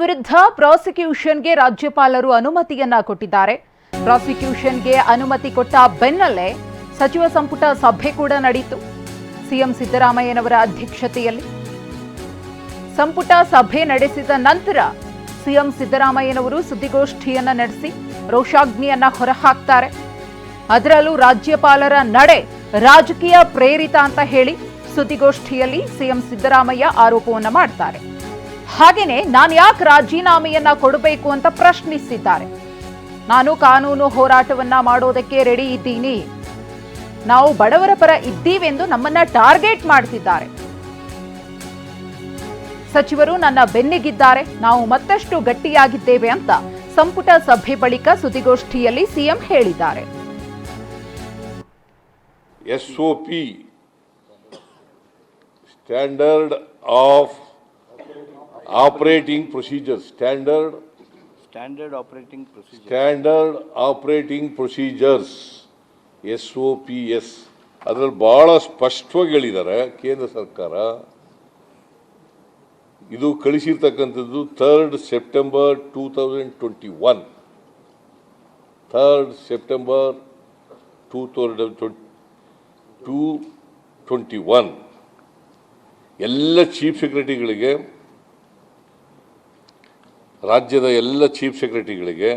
ವಿರುದ್ಧ ಪ್ರಾಸಿಕ್ಯೂಷನ್ಗೆ ರಾಜ್ಯಪಾಲರು ಅನುಮತಿಯನ್ನ ಕೊಟ್ಟಿದ್ದಾರೆ. ಪ್ರಾಸಿಕ್ಯೂಷನ್ಗೆ ಅನುಮತಿ ಕೊಟ್ಟ ಬೆನ್ನಲ್ಲೇ ಸಚಿವ ಸಂಪುಟ ಸಭೆ ಕೂಡ ನಡೆಯಿತು. ಸಿಎಂ ಸಿದ್ದರಾಮಯ್ಯನವರ ಅಧ್ಯಕ್ಷತೆಯಲ್ಲಿ ಸಂಪುಟ ಸಭೆ ನಡೆಸಿದ ನಂತರ ಸಿಎಂ ಸಿದ್ದರಾಮಯ್ಯನವರು ಸುದ್ದಿಗೋಷ್ಠಿಯನ್ನ ನಡೆಸಿ ರೋಷಾಗ್ನಿಯನ್ನ ಹೊರಹಾಕ್ತಾರೆ. ಅದರಲ್ಲೂ ರಾಜ್ಯಪಾಲರ ನಡೆ ರಾಜಕೀಯ ಪ್ರೇರಿತ ಅಂತ ಹೇಳಿ ಸುದ್ದಿಗೋಷ್ಠಿಯಲ್ಲಿ ಸಿಎಂ ಸಿದ್ದರಾಮಯ್ಯ ಆರೋಪವನ್ನು ಮಾಡ್ತಾರೆ. ಹಾಗೇನೆ ನಾನು ಯಾಕೆ ರಾಜೀನಾಮೆಯನ್ನ ಕೊಡಬೇಕು ಅಂತ ಪ್ರಶ್ನಿಸಿದ್ದಾರೆ. ನಾನು ಕಾನೂನು ಹೋರಾಟವನ್ನ ಮಾಡೋದಕ್ಕೆ ರೆಡಿ ಇದ್ದೀನಿ. ನಾವು ಬಡವರ ಪರ ಇದ್ದೀವೆಂದು ನಮ್ಮನ್ನ ಟಾರ್ಗೆಟ್ ಮಾಡ್ತಿದ್ದಾರೆ. ಸಚಿವರು ನನ್ನ ಬೆನ್ನಿಗಿದ್ದಾರೆ. ನಾವು ಮತ್ತಷ್ಟು ಗಟ್ಟಿಯಾಗಿದ್ದೇವೆ ಅಂತ ಸಂಪುಟ ಸಭೆ ಬಳಿಕ ಸುದ್ದಿಗೋಷ್ಠಿಯಲ್ಲಿ ಸಿಎಂ ಹೇಳಿದ್ದಾರೆ. Operating procedure standard standard operating procedure standard operating procedures S O P S ಅದರಲ್ಲಿ ಬಹಳ ಸ್ಪಷ್ಟವಾಗಿ ಹೇಳಿದ್ದಾರೆ ಕೇಂದ್ರ ಸರ್ಕಾರ. ಇದು ಕಳಿಸಿರ್ತಕ್ಕಂಥದ್ದು third September two thousand twenty one third September two thousand twenty two twenty one ಎಲ್ಲ ಚೀಫ್ ಸೆಕ್ರೆಟರಿಗಳಿಗೆ ರಾಜ್ಯದ ಎಲ್ಲ ಚೀಫ್ ಸೆಕ್ರೆಟರಿಗಳಿಗೆ,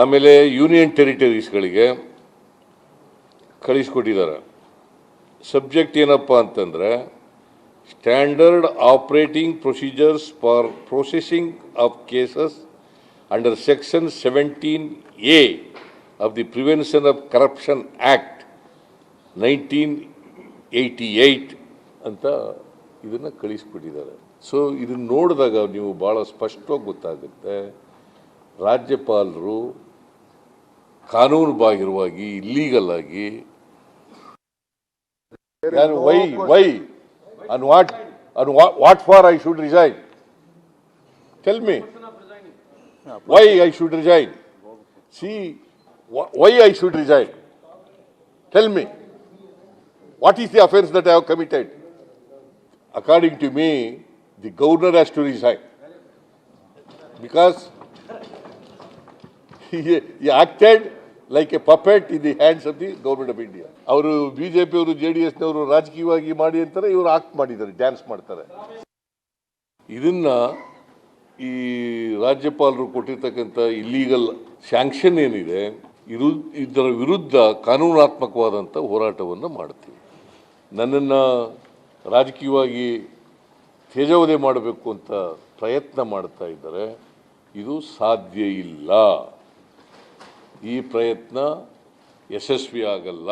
ಆಮೇಲೆ ಯೂನಿಯನ್ ಟೆರಿಟರೀಸ್ಗಳಿಗೆ ಕಳಿಸ್ಕೊಟ್ಟಿದ್ದಾರೆ ಸಬ್ಜೆಕ್ಟ್ ಏನಪ್ಪ ಅಂತಂದರೆ, standard operating procedures for processing of cases under section seventeen A of the prevention of corruption act nineteen eighty eight ಅಂತ ಇದನ್ನು ಕಳಿಸ್ಬಿಟ್ಟಿದ್ದಾರೆ. ಸೊ ಇದನ್ನು ನೋಡಿದಾಗ ನೀವು ಭಾಳ ಸ್ಪಷ್ಟವಾಗಿ ಗೊತ್ತಾಗುತ್ತೆ. ರಾಜ್ಯಪಾಲರು ಕಾನೂನು ಬಾಹಿರವಾಗಿ ಇಲ್ಲೀಗಲ್ ಆಗಿ why why on what on what for I should resign tell me why I should resign see why I should resign tell me what is the affairs that I have committed according to me, the governor has to resign. Because he, he acted a a puppet in the hands of the government of India ಅವರು B J ಪಿಯವರು J D ಎಸ್ನವರು ರಾಜಕೀಯವಾಗಿ ಮಾಡಿ ಅಂತಾರೆ ಇವರು act ಮಾಡಿದ್ದಾರೆ dance ಮಾಡ್ತಾರೆ. ಇದನ್ನ ಈ ರಾಜ್ಯಪಾಲರು ಕೊಟ್ಟಿರ್ತಕ್ಕಂಥ ಇಲ್ಲೀಗಲ್ ಸ್ಯಾಂಕ್ಷನ್ ಏನಿದೆ ಇರು ಇದರ ವಿರುದ್ಧ ಕಾನೂನಾತ್ಮಕವಾದಂಥ ಹೋರಾಟವನ್ನು ಮಾಡ್ತೀವಿ. ನನ್ನನ್ನು ರಾಜಕೀಯವಾಗಿ ತೇಜೋವಧೆ ಮಾಡಬೇಕು ಅಂತ ಪ್ರಯತ್ನ ಮಾಡ್ತಾ ಇದ್ದಾರೆ ಇದು ಸಾಧ್ಯ ಇಲ್ಲ. ಈ ಪ್ರಯತ್ನ ಯಶಸ್ವಿ ಆಗಲ್ಲ